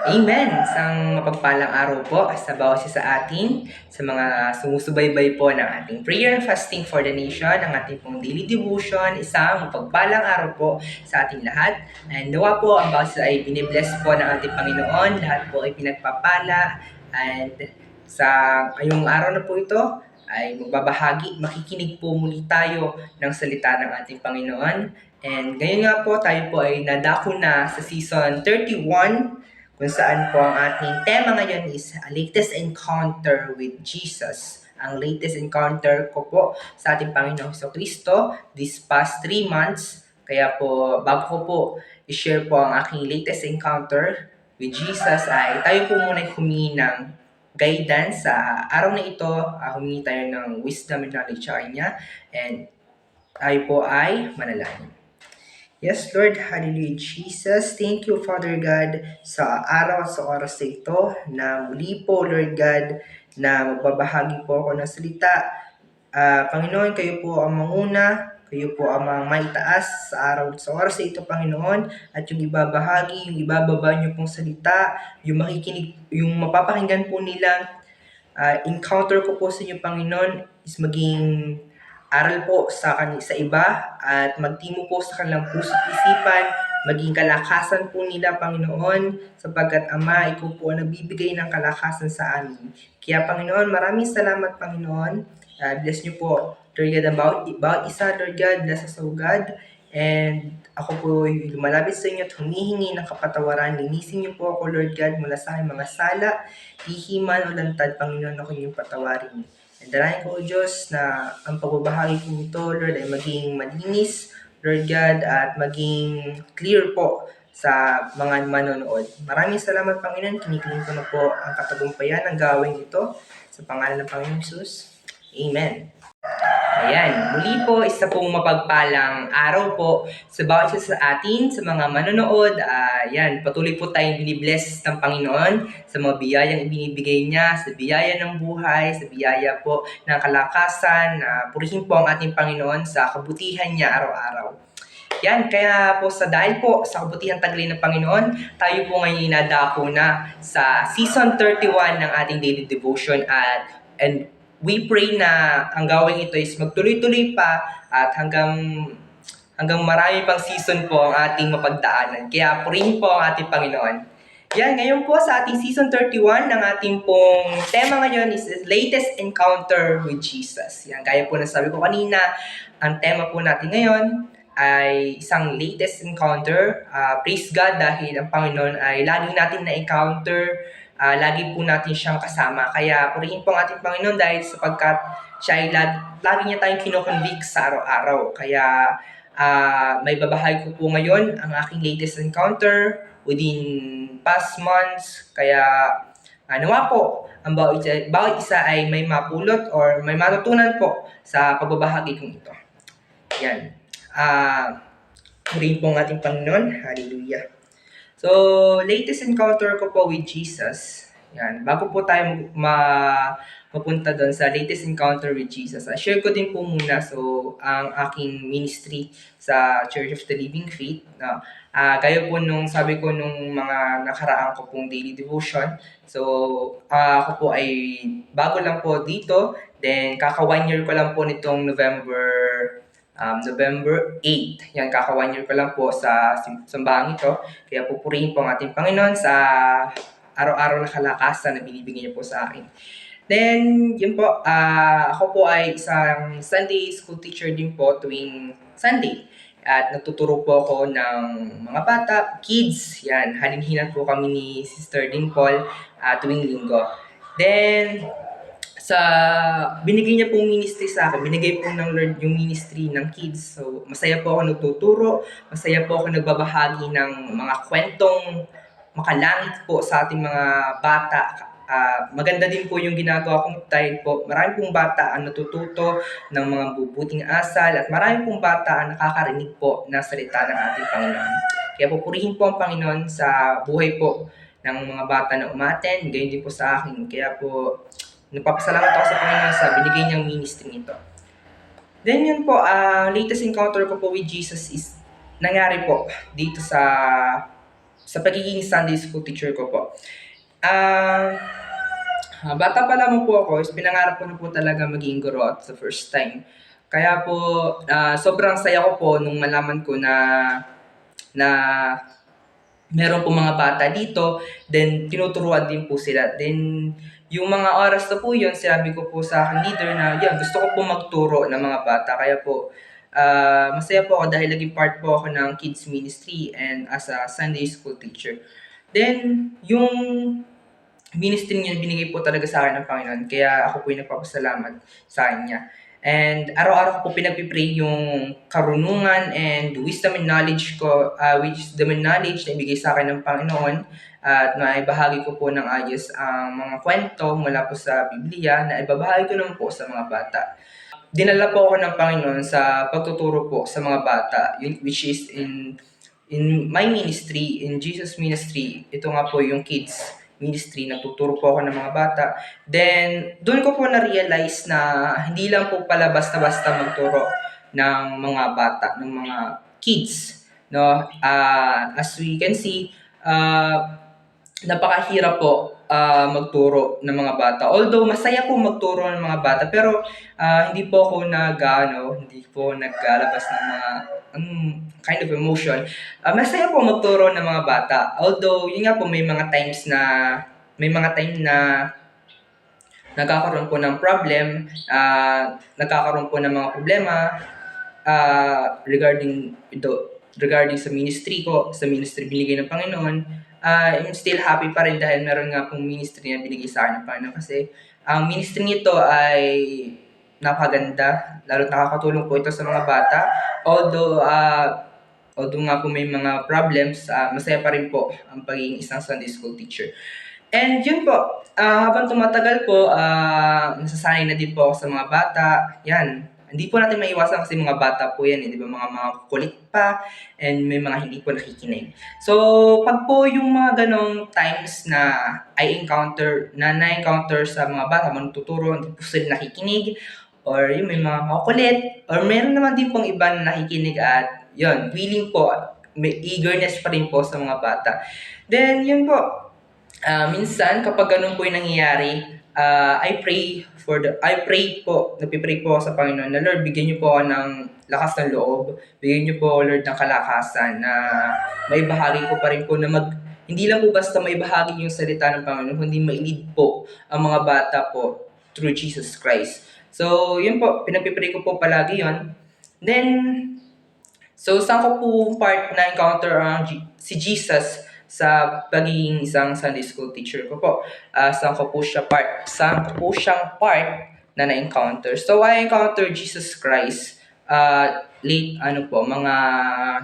Amen! Isang mapagpalang araw po sa bawat isa sa atin, sa mga sumusubaybay po ng ating prayer and fasting for the nation, ang ating pong daily devotion, isang mapagpalang araw po sa ating lahat. And nawa po ang bawat isa ay binibless po ng ating Panginoon, lahat po ay pinagpapala, and sa ngayong araw na po ito, ay magbabahagi, makikinig po muli tayo ng salita ng ating Panginoon. And ngayon nga po, tayo po ay nadako na sa season 31 kung saan po ang ating tema ngayon is latest encounter with Jesus. Ang latest encounter ko po sa ating Panginoong Heso Kristo this past 3 months. Kaya po, bago ko po i-share po ang aking latest encounter with Jesus ay tayo po muna humingi ng guidance sa araw na ito. Uh, humingi tayo ng wisdom and knowledge sa Kanya. And tayo po ay manalangin. Yes, Lord, Hallelujah, Jesus. Thank you, Father God, sa araw, sa oras na ito, na muli po, Lord God, na magbabahagi po ako ng salita. Ah, Panginoon, kayo po ang manguna, kayo po ang mga maitaas sa araw, sa oras na ito, Panginoon, at yung ibabahagi, yung ibababa niyo pong salita, yung makikinig, yung mapapakinggan po nila, ah, encounter ko po sa inyo, Panginoon, is maging aral po sa kan sa iba at magtimo po sa kanilang puso at isipan, maging kalakasan po nila Panginoon sapagkat Ama, ikaw po ang nagbibigay ng kalakasan sa amin. Kaya Panginoon, maraming salamat Panginoon. Uh, bless niyo po Lord God about, about isa Lord God, bless us O God. And ako po lumalapit sa inyo at humihingi ng kapatawaran. Linisin niyo po ako Lord God mula sa aking mga sala, tihiman o lantad Panginoon ako yung patawarin. Dalangin ko, O Diyos, na ang pagbabahagi ko nito, Lord, ay maging malinis, Lord God, at maging clear po sa mga manonood. Maraming salamat, Panginoon. Kinikiling ko na po ang katagumpayan ng gawing ito sa pangalan ng Panginoon Jesus. Amen. Ayan, muli po, isa pong mapagpalang araw po sa bawat isa sa atin, sa mga manonood. Ayan, patuloy po tayong binibless ng Panginoon sa mga biyayang ibinibigay niya, sa biyaya ng buhay, sa biyaya po ng kalakasan. Uh, purihin po ang ating Panginoon sa kabutihan niya araw-araw. Yan, kaya po sa dahil po sa kabutihan taglay ng Panginoon, tayo po ngayon inadako na sa season 31 ng ating daily devotion at and we pray na ang gawing ito is magtuloy-tuloy pa at hanggang hanggang marami pang season po ang ating mapagdaanan. Kaya purihin po ang ating Panginoon. Yan, ngayon po sa ating season 31, ng ating pong tema ngayon is latest encounter with Jesus. Yan, gaya po na sabi ko kanina, ang tema po natin ngayon ay isang latest encounter. Uh, praise God dahil ang Panginoon ay lagi natin na-encounter uh, lagi po natin siyang kasama. Kaya purihin po ang ating Panginoon dahil sapagkat siya ay lagi, lagi niya tayong kinoconvict sa araw-araw. Kaya uh, may babahagi ko po ngayon ang aking latest encounter within past months. Kaya uh, nawa po, ang bawat isa, bawat isa ay may mapulot or may matutunan po sa pagbabahagi kong ito. Yan. Uh, purihin po ang ating Panginoon. Hallelujah. So, latest encounter ko po with Jesus. Yan. Bago po tayo ma mapunta doon sa latest encounter with Jesus, uh, share ko din po muna so ang aking ministry sa Church of the Living Faith. No? Uh, gaya po nung sabi ko nung mga nakaraan ko pong daily devotion. So, uh, ako po ay bago lang po dito. Then, kaka one year ko lang po nitong November um, November 8. Yan, kaka one year ko lang po sa sambahang ito. Kaya pupurihin po ang ating Panginoon sa araw-araw na kalakasan na binibigyan niyo po sa akin. Then, yun po, uh, ako po ay isang Sunday school teacher din po tuwing Sunday. At natuturo po ako ng mga bata, kids. Yan, halinhinan po kami ni Sister Dimple uh, tuwing linggo. Then, sa binigay niya pong ministry sa akin, binigay po ng Lord yung ministry ng kids. So, masaya po ako nagtuturo, masaya po ako nagbabahagi ng mga kwentong makalangit po sa ating mga bata. Uh, maganda din po yung ginagawa kong dahil po marami pong bata ang natututo ng mga bubuting asal at marami pong bata ang nakakarinig po ng salita ng ating Panginoon. Kaya pupurihin po ang Panginoon sa buhay po ng mga bata na umaten, gayon din po sa akin. Kaya po, Nagpapasalamat ako sa Panginoon sa binigay niyang ministry nito. Then yun po, uh, latest encounter ko po with Jesus is nangyari po dito sa sa pagiging Sunday school teacher ko po. Ah, bata pa lamang po ako, is pinangarap ko na po talaga maging guro at sa first time. Kaya po, ah, sobrang saya ko po nung malaman ko na na meron po mga bata dito, then tinuturuan din po sila. Then, yung mga oras na po yun, sinabi ko po sa aking leader na, yeah, gusto ko po magturo ng mga bata. Kaya po, ah, masaya po ako dahil naging part po ako ng kids ministry and as a Sunday school teacher. Then, yung ministry niya binigay po talaga sa akin ng Panginoon. Kaya ako po yung nagpapasalamat sa Kanya. And araw-araw ko po pinagpipray yung karunungan and wisdom and knowledge ko, uh, wisdom and knowledge na ibigay sa akin ng Panginoon at naibahagi ko po ng ayos ang mga kwento mula po sa Biblia na ibabahagi ko naman po sa mga bata. Dinala po ako ng Panginoon sa pagtuturo po sa mga bata, which is in in my ministry, in Jesus ministry, ito nga po yung kids ministry, nagtuturo po ako ng mga bata. Then, doon ko po na-realize na hindi lang po pala basta-basta magturo ng mga bata, ng mga kids. No? Ah, as we can see, ah, napakahirap po ah, magturo ng mga bata. Although masaya po magturo ng mga bata, pero ah, hindi po ako nag ano, hindi po naglalabas ng mga um, kind of emotion. Ah, masaya po magturo ng mga bata. Although yun nga po may mga times na may mga time na nagkakaroon po ng problem, ah, nagkakaroon po ng mga problema ah, regarding ito, regarding sa ministry ko, sa ministry binigay ng Panginoon, ah, I'm still happy pa rin dahil meron nga pong ministry na binigay sa akin ng Panginoon kasi ang ministry nito ay napaganda, lalo nakakatulong po ito sa mga bata. Although, ah, although nga po may mga problems, ah, masaya pa rin po ang pagiging isang Sunday school teacher. And yun po, ah, habang tumatagal po, ah, nasasanay na din po ako sa mga bata. Yan, hindi po natin maiwasan kasi mga bata po yan, eh, di ba? Mga mga kulit pa and may mga hindi po nakikinig. So, pag po yung mga ganong times na I encounter, na na-encounter sa mga bata, manututuro, hindi po sila nakikinig, or yung may mga makukulit, or meron naman din pong iba na nakikinig at yun, willing po, may eagerness pa rin po sa mga bata. Then, yun po, Ah, minsan kapag ganun po yung nangyayari, ah, I pray for the I pray po, nagpi-pray po ako sa Panginoon na Lord, bigyan niyo po ako ng lakas ng loob. Bigyan niyo po Lord ng kalakasan na may bahagi ko pa rin po na mag hindi lang po basta may bahagi yung salita ng Panginoon, kundi mailid po ang mga bata po through Jesus Christ. So, yun po, pinagpipray ko po palagi yon. Then, so saan ko po part na encounter ang G- si Jesus sa pagiging isang Sunday school teacher ko po. Uh, saan ko po siya part, saan ko po siyang part na na-encounter. So, I encounter Jesus Christ uh, late, ano po, mga,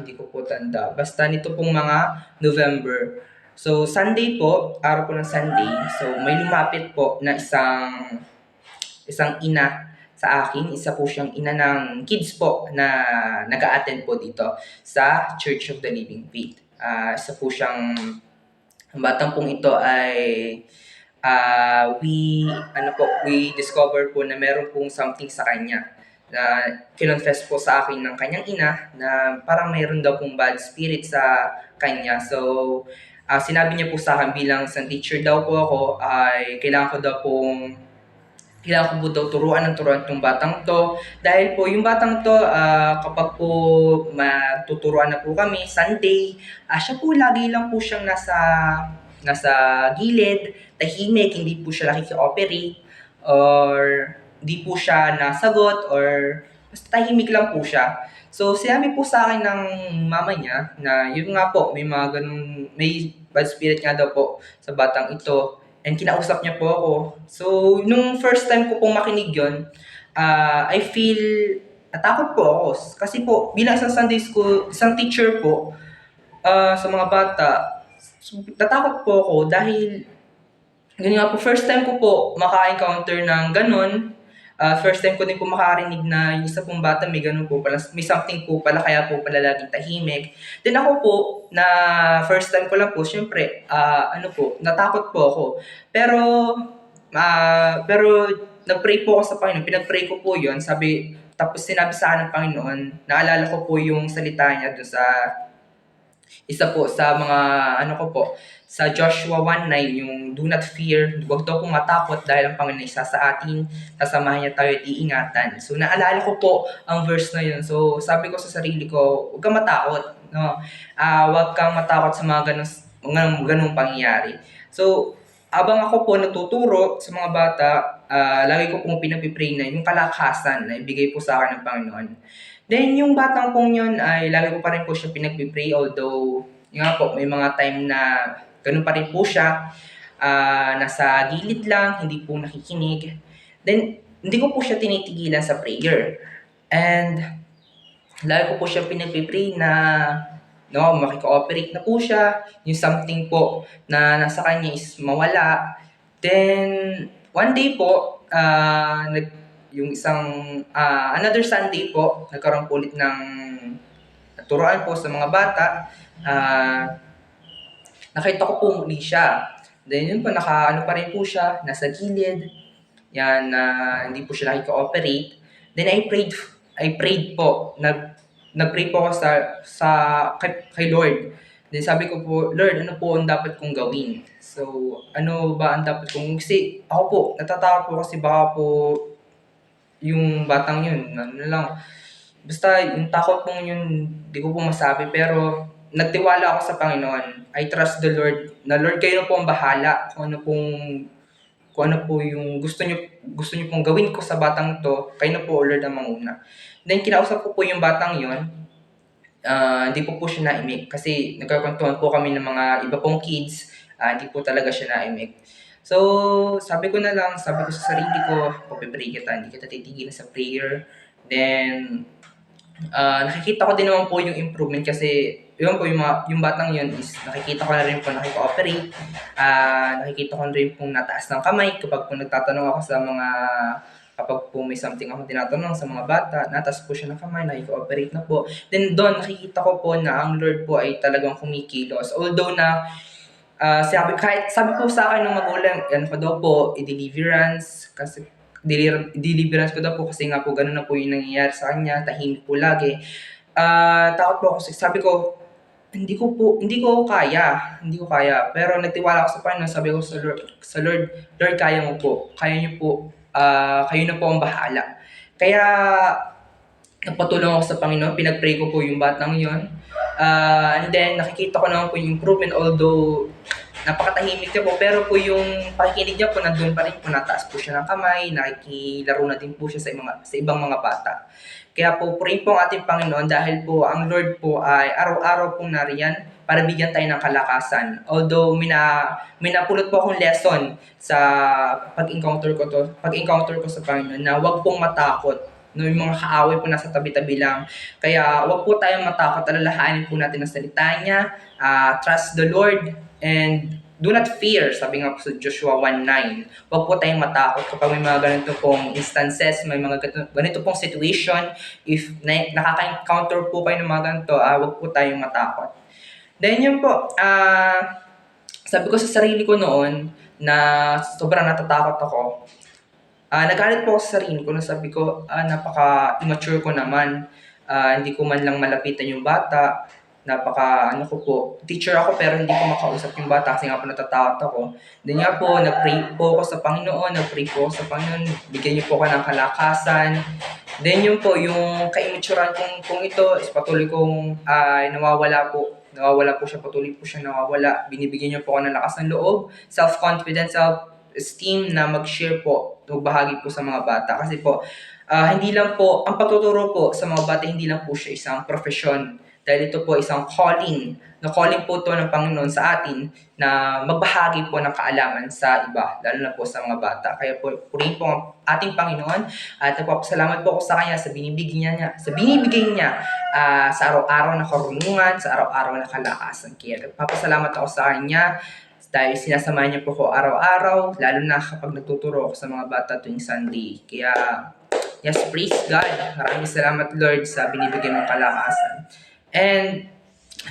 hindi ko po tanda, basta nito pong mga November. So, Sunday po, araw po ng Sunday, so may lumapit po na isang, isang ina sa akin, isa po siyang ina ng kids po na nag attend po dito sa Church of the Living Faith uh, isa po siyang ang batang pong ito ay uh, we ano po we discover po na meron pong something sa kanya na kinonfess po sa akin ng kanyang ina na parang mayroon daw pong bad spirit sa kanya. So, uh, sinabi niya po sa akin bilang isang teacher daw po ako ay kailangan ko daw pong kailangan ko po daw turuan ng turuan itong batang to. Dahil po yung batang to, uh, kapag po matuturuan na po kami, Sunday, uh, siya po lagi lang po siyang nasa, nasa gilid, tahimik, hindi po siya nakiki-operate, or hindi po siya nasagot, or basta tahimik lang po siya. So, sinabi po sa akin ng mama niya na yun nga po, may mga ganun, may bad spirit nga daw po sa batang ito and kinausap niya po ako. So, nung first time ko pong makinig yon uh, I feel natakot po ako. Kasi po, bilang isang Sunday school, isang teacher po, uh, sa mga bata, natakot po ako dahil, ganyan nga po, first time ko po maka-encounter ng ganun, uh, first time ko din po makarinig na yung isa pong bata may ganun po pala, may something po pala, kaya po pala laging tahimik. Then ako po, na first time ko lang po, syempre, uh, ano po, natakot po ako. Pero, uh, pero nag-pray po ako sa Panginoon, pinag-pray ko po yon sabi, tapos sinabi sa akin ng Panginoon, naalala ko po yung salita niya doon sa isa po sa mga ano ko po sa Joshua 1.9 yung do not fear, huwag daw pong matakot dahil ang Panginoon isa sa atin, sasamahan niya tayo at iingatan. So naalala ko po ang verse na yun. So sabi ko sa sarili ko, huwag kang matakot. No? Ah, huwag kang matakot sa mga ganong, mga ganong pangyayari. So abang ako po natuturo sa mga bata, ah, lagi ko pong pinapipray na yung kalakasan na ibigay po sa akin ng Panginoon. Then yung batang pong yun ay lagi ko pa rin po siya pinagpipray although yun nga po may mga time na ganun pa rin po siya. Ah, nasa gilid lang, hindi po nakikinig. Then hindi ko po siya tinitigilan sa prayer. And lagi ko po siya pinagpipray na no, makikooperate na po siya. Yung something po na nasa kanya is mawala. Then, one day po, ah, nag, yung isang, ah, another Sunday po, nagkaroon po ulit ng turuan po sa mga bata. Ah, nakita ko po muli siya. Then yun po, naka, ano pa rin po siya, nasa gilid. Yan, na hindi po siya nakika-operate. Then I prayed, I prayed po, nag, nag-pray po ako sa, sa kay, kay Lord. Then sabi ko po, Lord, ano po ang dapat kong gawin? So, ano ba ang dapat kong, kasi ako po, natatakot po kasi baka po yung batang yun, ano lang, basta yung takot pong yun, di ko po masabi, pero nagtiwala ako sa Panginoon. I trust the Lord, na Lord kayo na po ang bahala kung ano pong kung ano po yung gusto niyo gusto niyo pong gawin ko sa batang to, kayo na po Lord ang manguna. Then kinausap ko po yung batang yon. Ah, hindi po po siya naimik kasi nagkakwentuhan po kami ng mga iba pong kids, ah, hindi po talaga siya naimik. So, sabi ko na lang, sabi ko sa sarili ko, pagpipray kita, hindi kita titigilan sa prayer. Then, ah, nakikita ko din naman po yung improvement kasi yun po yung, mga, yung batang yun is nakikita ko na rin po nakika-operate. Ah, nakikita ko na rin pong nataas ng kamay kapag po nagtatanong ako sa mga kapag po may something akong tinatanong sa mga bata, nataas po siya ng kamay, nakika-operate na po. Then doon, nakikita ko po na ang Lord po ay talagang kumikilos. Although na, ah, sabi, kahit, sabi po sa akin ng magulang, yan pa daw po, i-deliverance, kasi delir- deliverance ko daw po kasi nga po ganun na po yung nangyayari sa kanya, tahimik po lagi. Ah, takot po ako, sabi ko, hindi ko po, hindi ko kaya, hindi ko kaya. Pero nagtiwala ako sa Panginoon, sabi ko sa Lord, sa Lord, Lord, kaya mo po, kaya niyo po, ah, kayo na po ang bahala. Kaya, nagpatulong ako sa Panginoon, pinag-pray ko po yung batang yon. Ah, and then, nakikita ko naman po yung improvement, although napakatahimik niya po, pero po yung pakikinig niya po, nandun pa rin po, nataas po siya ng kamay, nakikilaro na din po siya sa, mga, sa ibang mga bata. Kaya po, pray po ang ating Panginoon dahil po ang Lord po ay araw-araw pong nariyan para bigyan tayo ng kalakasan. Although mina, minapulot po akong lesson sa pag-encounter ko to, pag-encounter ko sa Panginoon na huwag pong matakot. No, yung mga kaaway po nasa tabi-tabi lang. Kaya huwag po tayong matakot. Alalahanin po natin ang salita niya. ah, trust the Lord and do not fear, sabi nga po sa Joshua 1.9. Huwag po tayong matakot kapag may mga ganito pong instances, may mga ganito, ganito pong situation. If na, nakaka-encounter po kayo ng mga ganito, ah, huwag po tayong matakot. Then yun po, ah, sabi ko sa sarili ko noon na sobrang natatakot ako. Ah, nagalit po ako sa sarili ko na sabi ko, ah, napaka-immature ko naman. Ah, hindi ko man lang malapitan yung bata. Napaka, ano ko po, teacher ako pero hindi ko makausap yung bata kasi nga po natatakot ako. Then nga po, nag-pray po ako sa Panginoon, nag-pray po ako sa Panginoon, bigyan niyo po ako ng kalakasan. Then yun po, yung ka-immaturaan kong, kong ito is patuloy kong ay nawawala po. Nawawala po siya, patuloy po siya nawawala. Binibigyan niyo po ako ng lakas ng loob, self-confidence, self-esteem na mag-share po, magbahagi po sa mga bata. Kasi po, ah, hindi lang po, ang pagtuturo po sa mga bata, hindi lang po siya isang profesyon. Dahil ito po isang calling. Na calling po to ng Panginoon sa atin na magbahagi po ng kaalaman sa iba, lalo na po sa mga bata. Kaya po, purihin po ang ating Panginoon at nagpapasalamat po ako sa Kanya sa binibigay niya, niya sa binibigay niya ah, sa araw-araw na karunungan, sa araw-araw na kalakasan. Kaya nagpapasalamat ako sa Kanya dahil sinasamahan niya po ko araw-araw, lalo na kapag nagtuturo ako sa mga bata tuwing Sunday. Kaya, yes, praise God. Maraming salamat, Lord, sa binibigay mong kalakasan. And,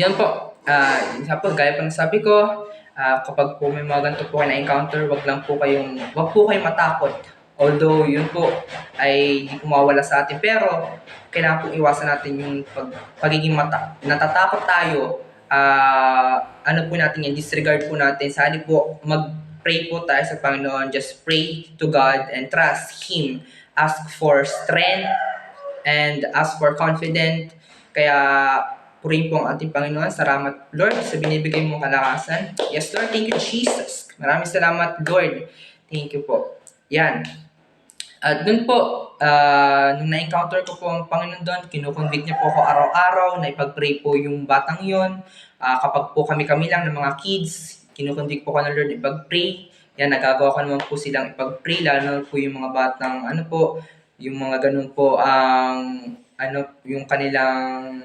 yun po, ah yun nga po, gaya po ng sabi ko, ah, kapag po may mga ganito po na-encounter, wag lang po kayong, wag po kayong matakot. Although, yun po, ay hindi po mawala sa atin. Pero, kailangan po iwasan natin yung pag, pagiging mata, natatakot tayo ah, ano po natin yan, disregard po natin. Sa halip po, mag-pray po tayo sa Panginoon. Just pray to God and trust Him. Ask for strength and ask for confidence. Kaya purihin po ang ating Panginoon. Salamat, Lord, sa binibigay mong kalakasan. Yes, Lord. Thank you, Jesus. Maraming salamat, Lord. Thank you po. Yan. At dun po, ah, nung na-encounter ko po ang Panginoon doon, kinukonvict niya po ako araw-araw na ipag-pray po yung batang yon. Ah, kapag po kami-kami lang ng mga kids, kinukonvict po ko ng Lord ipag-pray. Yan, nagagawa ko naman po silang ipag-pray, lalo na po yung mga batang, ano po, yung mga ganun po, ang, ano, yung kanilang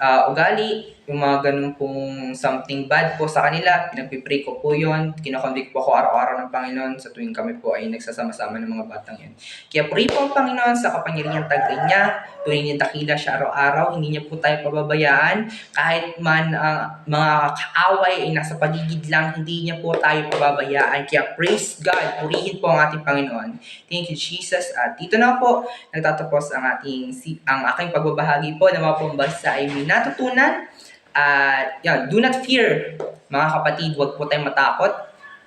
ah, ugali, yung mga ganun pong something bad po sa kanila, pinagpipray ko po yun, kinakonvict po ako araw-araw ng Panginoon sa tuwing kami po ay nagsasama-sama ng mga batang yun. Kaya pray po ang Panginoon sa kapangyarihan taglay niya, tuwing niya dakila siya araw-araw, hindi niya po tayo pababayaan, kahit man ang mga kaaway ay nasa paligid lang, hindi niya po tayo pababayaan. Kaya praise God, purihin po ang ating Panginoon. Thank you Jesus. At dito na po, nagtatapos ang ating ang aking pagbabahagi po na mga pong basa ay may natutunan. At yan, do not fear, mga kapatid, huwag po tayong matakot.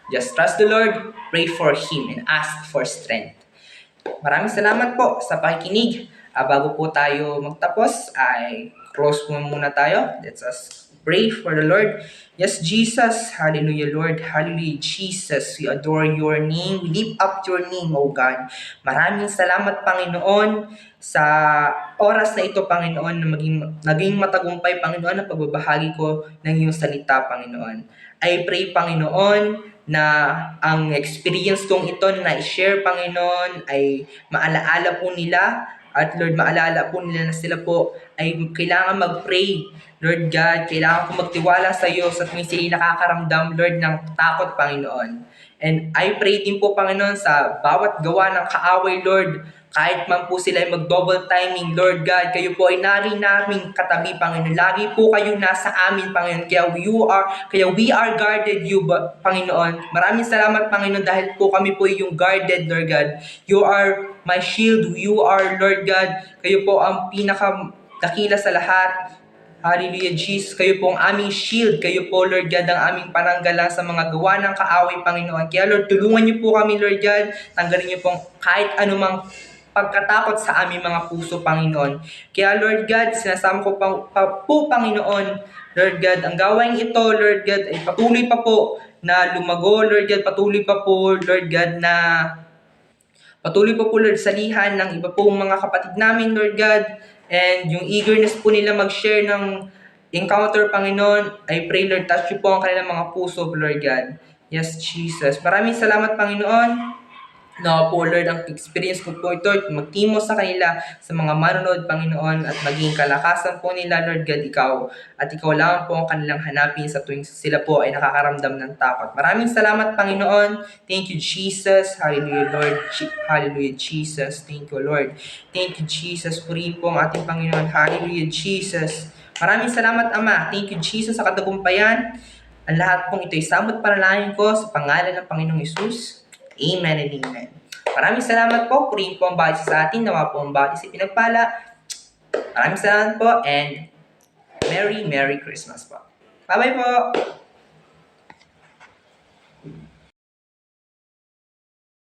Just trust the Lord, pray for Him, and ask for strength. Maraming salamat po sa pakikinig. Ah, bago po tayo magtapos, ay close po muna tayo. Let's us pray for the Lord. Yes, Jesus. Hallelujah, Lord. Hallelujah, Jesus. We adore your name. We lift up your name, O God. Maraming salamat, Panginoon, sa oras na ito, Panginoon, na maging, naging matagumpay, Panginoon, ang pagbabahagi ko ng iyong salita, Panginoon. I pray, Panginoon, na ang experience kong ito na i-share, Panginoon, ay maalaala po nila at Lord, maalala po nila na sila po ay kailangan mag-pray. Lord God, kailangan ko magtiwala sa iyo sa tuwing sila nakakaramdam, Lord, ng takot, Panginoon. And I pray din po, Panginoon, sa bawat gawa ng kaaway, Lord, kahit man po sila ay mag-double timing, Lord God, kayo po ay nari naming katabi, Panginoon. Lagi po kayo nasa amin, Panginoon. Kaya you are, kaya we are guarded you, Panginoon. Maraming salamat, Panginoon, dahil po kami po yung guarded, Lord God. You are my shield. You are, Lord God, kayo po ang pinaka dakila sa lahat. Hallelujah, Jesus. Kayo po ang aming shield. Kayo po, Lord God, ang aming pananggalang sa mga gawa ng kaaway, Panginoon. Kaya, Lord, tulungan niyo po kami, Lord God. Tanggalin niyo pong kahit anumang pagkatakot sa aming mga puso, Panginoon. Kaya, Lord God, sinasama ko pa, pa po, Panginoon, Lord God, ang gawain ito, Lord God, ay patuloy pa po na lumago, Lord God, patuloy pa po, Lord God, na Patuloy po po Lord salihan ng iba pong mga kapatid namin, Lord God. And yung eagerness po nila mag-share ng encounter, Panginoon, I pray, Lord, touch you po ang kanilang mga puso, Lord God. Yes, Jesus. Maraming salamat, Panginoon. Lord, ang experience ko po ito, magtimo sa kanila, sa mga manonood, Panginoon, at maging kalakasan po nila, Lord God, ikaw. At ikaw lang po ang kanilang hanapin sa tuwing sila po ay nakakaramdam ng takot. Maraming salamat, Panginoon. Thank you, Jesus. Hallelujah, Lord. Hallelujah, Jesus. Thank you, Lord. Thank you, Jesus. Purihin po ang ating Panginoon. Hallelujah, Jesus. Maraming salamat, Ama. Thank you, Jesus, sa katagumpayan. Ang lahat pong ito'y samot panalangin ko sa pangalan ng Panginoong Yesus. Amen and amen. Maraming salamat po. Purihin po ang bawat sa atin. Nawa po ang bawat isa pinagpala. Maraming salamat po and Merry, Merry Christmas po. Bye-bye po!